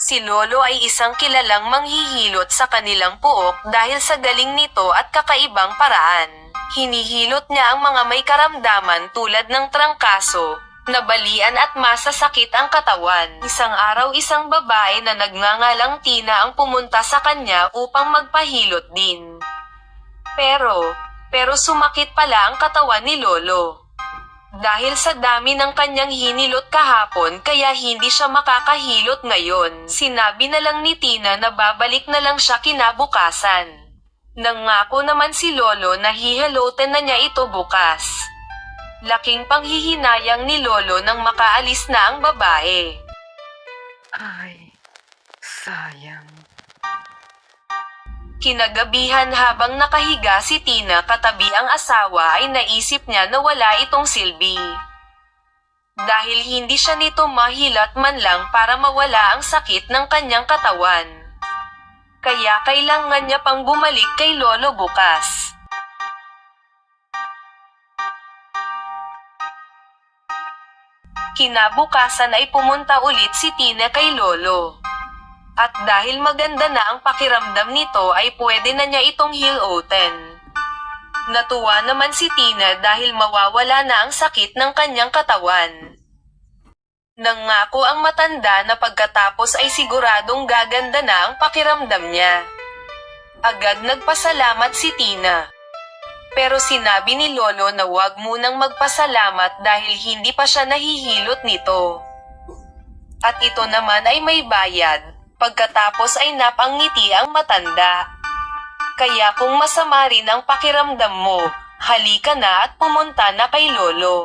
Si Lolo ay isang kilalang manghihilot sa kanilang puok dahil sa galing nito at kakaibang paraan. Hinihilot niya ang mga may karamdaman tulad ng trangkaso, nabalian at masasakit ang katawan. Isang araw isang babae na nagngangalang Tina ang pumunta sa kanya upang magpahilot din. Pero, pero sumakit pala ang katawan ni Lolo. Dahil sa dami ng kanyang hinilot kahapon kaya hindi siya makakahilot ngayon. Sinabi na lang ni Tina na babalik na lang siya kinabukasan. Nangako naman si Lolo na hihilotin na niya ito bukas. Laking panghihinayang ni Lolo nang makaalis na ang babae. Ay, sayang. Kinagabihan habang nakahiga si Tina katabi ang asawa ay naisip niya na wala itong silbi. Dahil hindi siya nito mahilat man lang para mawala ang sakit ng kanyang katawan. Kaya kailangan niya pang bumalik kay Lolo bukas. Kinabukasan ay pumunta ulit si Tina kay Lolo. At dahil maganda na ang pakiramdam nito ay pwede na niya itong hiloten. Natuwa naman si Tina dahil mawawala na ang sakit ng kanyang katawan. Nangako ang matanda na pagkatapos ay siguradong gaganda na ang pakiramdam niya. Agad nagpasalamat si Tina. Pero sinabi ni Lolo na huwag munang magpasalamat dahil hindi pa siya nahihilot nito. At ito naman ay may bayad. Pagkatapos ay napangiti ang matanda. Kaya kung masama rin ang pakiramdam mo, halika na at pumunta na kay Lolo.